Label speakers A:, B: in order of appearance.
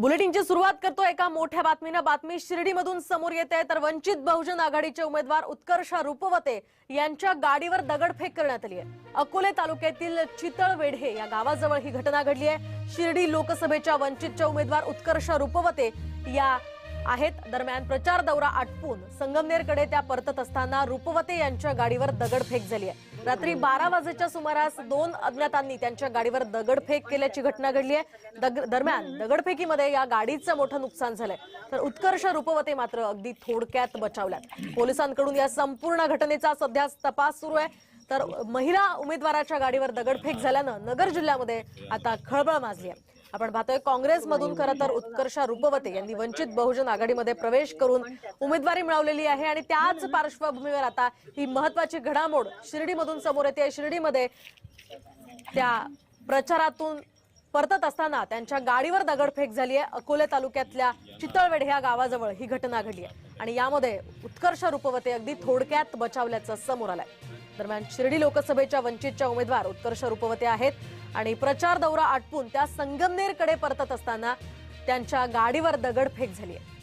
A: बुलेटिनची सुरुवात करतो एका मोठ्या बातमीनं. बातमी शिर्डीमधून समोर येते. तर वंचित बहुजन आघाडीचे उमेदवार उत्कर्ष रुपवते यांच्या गाडीवर दगडफेक करण्यात आली आहे. अकोले तालुक्यातील चितळवेढे या गावाजवळ ही घटना घडली आहे. शिर्डी लोकसभेच्या वंचितच्या उमेदवार उत्कर्ष रुपवते या आहेत. दरम्यान प्रचार दौरा आटपून संगमनेरकडे त्या परतत असताना रुपवते यांच्या गाडीवर दगडफेक झाली आहे. रात्री बारा वाजेच्या सुमारास दोन अज्ञातांनी त्यांच्या गाडीवर दगडफेक केल्याची घटना घडली आहे. दग- दरम्यान दगडफेकीमध्ये या गाडीचं मोठं नुकसान झालंय. तर उत्कर्ष रुपवते मात्र अगदी थोडक्यात बचावल्यात. पोलिसांकडून या संपूर्ण घटनेचा सध्या तपास सुरू आहे. तर महिला उमेदवाराच्या गाडीवर दगडफेक झाल्यानं नगर जिल्ह्यामध्ये आता खळबळ माजली आहे. आपण पाहतोय काँग्रेसमधून खरं तर उत्कर्ष रुपवते यांनी वंचित बहुजन आघाडीमध्ये प्रवेश करून उमेदवारी मिळवलेली आहे आणि त्याच पार्श्वभूमीवर आता ही महत्वाची घडामोड शिर्डीमधून समोर येते. शिर्डीमध्ये त्या प्रचारातून परतत असताना त्यांच्या गाडीवर दगडफेक झाली आहे. अकोले तालुक्यातल्या चितळवेढ ह्या गावाजवळ ही घटना घडली आहे. आणि यामध्ये उत्कर्ष रुपवते अगदी थोडक्यात बचावल्याचं समोर आलंय. दरम्यान शिर्डी लोकसभेच्या वंचितच्या उमेदवार उत्कर्ष रुपवते आहेत आणि प्रचार दौरा आटपून त्या संगमनेरकडे परतत असताना त्यांच्या गाडीवर दगडफेक झाली आहे.